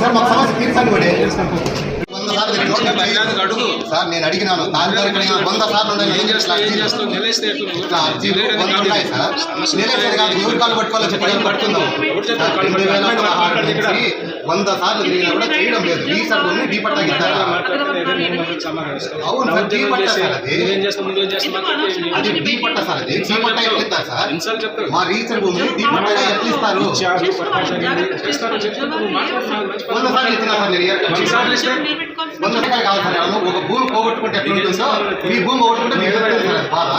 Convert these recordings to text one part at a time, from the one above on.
Sir మాకు సమస్య తీర్చండి కూడా వంద సార్లు తిరిగి అడుగు. సార్ నేను అడిగినాను. తహసీల్దార్కి అడిగినాను వంద సార్లు. ఏం నిలేయడం వంద కాదు. ఎవరు కాళ్ళు పట్టుకోవాలో చెప్పి పట్టుకుందాం? రెండు వేల పట్టుకోవాలి? పదహారు నుంచి వంద సార్లు తిరిగినా కూడా చేయడం లేదు. ఈ సార్ భూమిని డీ పట్టా ఇస్తారా మాట్లాడితే ఏదో నేను మాత్రం సమాధానం ఇస్తాను. అవును నా సార్, ఉద్యోగం డీ పట్టా చేసి సార్ అది. నువ్వేం చేస్తావు? ముందు ఏం చేస్తావు? మాట్లాడితే ఏం అది చేస్తావు? డీ పట్టా సార్ అది. డీ పట్టా ఎట్లా ఇస్తారు సార్? ఎన్నిసార్లు చెప్తావు? మా ఎట్లా ఇస్తారు. వంద సార్లు ఇచ్చినా సార్ నేను. వంద సార్లు ఇస్తే వంద రూపాయలు కాదు సార్ ఒక భూమి పోగొట్టుకుంటే ఎట్లా ఉంటుందో మీ భూమి పోగొట్టుకుంటే మీకు తెలుస్తుంది సార్ బాధ.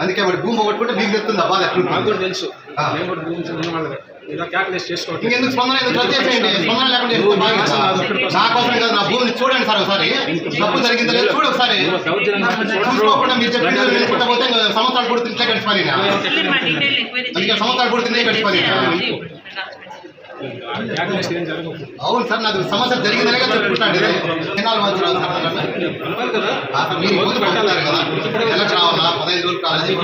అందుకే మరి భూమి పోగొట్టుకుంటే మీకు తెలుస్తుంది బాధ ఎట్లా నాకు కూడా తెలుసు. ఆ. నేను కూడా భూమి చెందిన వాళ్ళని. ఇలా క్యాల్కులేట్ చేసుకోవట్లేదు ఇంకెందుకు స్పందన ఎందుకు రద్దు చేసేయండి స్పందన లేకుండా ఎందుకు బాగా సార్? నా కోసం కాదు నా భూమిని చూడండి సార్ ఒకసారి. తప్పు జరిగిందో లేదో చూడు ఒకసారి. చూసుకోకుండా మీరు చెప్పింది కూడా తింటే గడిచిపోయినా క్యాల్కులేషన్ ఏం జరగదు. అవును సార్ నాకు సమస్య జరిగిందనే చెప్పుకుంటాను. ఎన్నాళ్ళు మంత్రాలు సార్ మీరు ముందు పెట్టారు కదా ఎలక్షన్ రావాలా పదహైదు రోజులు కావాలి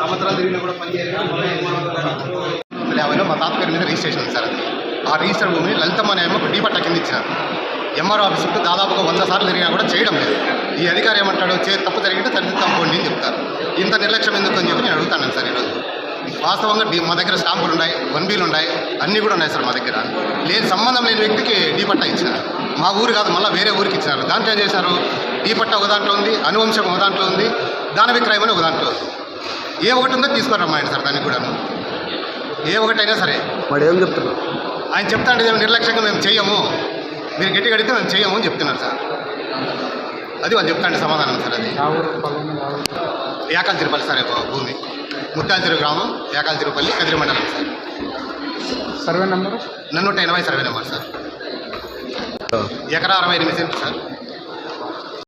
సంవత్సరాలు తిరిగినా కూడా పని చేయరు యాభైలో మా తాత పేరు మీద రిజిస్ట్రేషన్ ఉంది సార్ ఆ రిజిస్టర్ భూమిని లలితమ్మ డీ పట్ట కింద ఇచ్చినారు ఎంఆర్ఓ ఆఫీస్ చుట్టూ దాదాపుగా వంద సార్లు తిరిగినా కూడా చేయడం లేదు ఈ అధికారి ఏమంటాడు చే తప్పు జరిగితే సరిదిద్దాం పోండి అని చెప్తారు. ఇంత నిర్లక్ష్యం ఎందుకు అని చెప్పి నేను అడుగుతాను సార్ ఈరోజు. వాస్తవంగా డీ మా దగ్గర స్టాంపులు ఉన్నాయి వన్ బీలు ఉన్నాయి అన్నీ కూడా ఉన్నాయి సార్ మా దగ్గర. లేని సంబంధం లేని వ్యక్తికి డీ పట్టా ఇచ్చినారు. మా ఊరు కాదు మళ్ళీ వేరే ఊరికి ఇచ్చినారు. దాంట్లో ఏం చేశారు? డీ పట్టా ఒక దాంట్లో ఉంది అనువంశం ఒక దాంట్లో ఉంది దాన విక్రయం అని ఒక దాంట్లో ఉంది. ఏ ఒకటి ఉందో తీసుకొని రమ్మాయండి సార్ దానికి కూడా ఏ ఒకటైనా సరే. వాడు ఏం చెప్తున్నావు ఆయన చెప్తాంటే "మేము నిర్లక్ష్యంగా మేము చెయ్యము. మీరు గట్టిగా అడిగితే మేము చెయ్యము అని చెప్తున్నారు సార్. అది వాళ్ళు చెప్తాండి సమాధానం సార్ అది. ఏకాల తిరుపల్లి సార్ భూమి. ముత్తాంచెరు గ్రామం ఏకాల తిరుపల్లి కదిరి మండలం సార్. Survey number? నన్నూట ఎనభై సర్వే నెంబర్ సార్. ఎకరా అరవై ఎనిమిది సెంట్లు సార్.